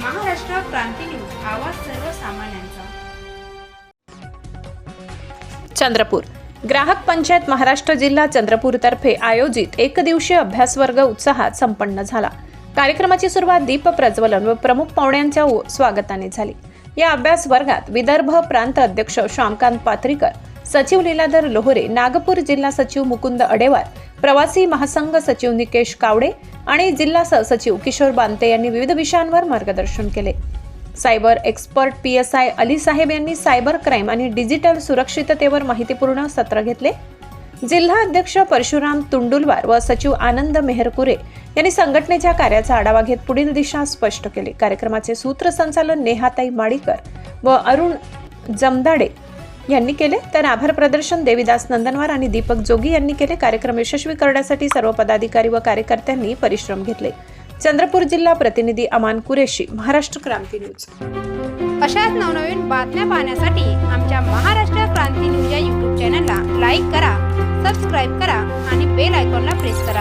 क्रांती news आवाज सर्वसामान्यांचा. चंद्रपूर. ग्राहक पंचायत महाराष्ट्र जिल्हा चंद्रपूरतर्फे आयोजित एक दिवसीय अभ्यास वर्ग उत्साहात संपन्न झाला. कार्यक्रमाची सुरुवात दीप प्रज्वलन व प्रमुख पाहुण्यांच्या स्वागताने झाली. या अभ्यास वर्गात विदर्भ प्रांत अध्यक्ष श्यामकांत पात्रीकर सचिव लीलाधर लोहरे नागपूर जिल्हा सचिव मुकुंद अडेवार प्रवासी महासंघ सचिव निकेश कावडे आणि जिल्हा सहसचिव किशोर बांते यांनी विविध विषयांवर मार्गदर्शन केले. Cyber expert P S I Ali साहेब यांनी सायबर क्राईम आणि डिजिटल सुरक्षिततेवर माहितीपूर्ण सत्र घेतले. जिल्हा अध्यक्ष परशुराम तुंडुलवार व सचिव आनंद मेहरकुरे यांनी संघटनेच्या कार्याचा आढावा घेत पुढील दिशा स्पष्ट केली. कार्यक्रमाचे सूत्रसंचालन नेहाताई माडीकर व अरुण जमदाडे यांनी केले तर आभार प्रदर्शन देविदास नंदनवार आणि दीपक जोगी यांनी केले. कार्यक्रम यशस्वी करण्यासाठी सर्व पदाधिकारी व कार्यकर्त्यांनी परिश्रम घेतले. चंद्रपूर जिल्हा प्रतिनिधी अमान कुरेशी महाराष्ट्र क्रांती न्यूज. अशाच नवनवीन बातम्या पाहण्यासाठी आमच्या महाराष्ट्र क्रांती न्यूज या यूट्यूब चॅनलला लाईक करा सबस्क्राईब करा आणि बेल आयकॉनला प्रेस करा.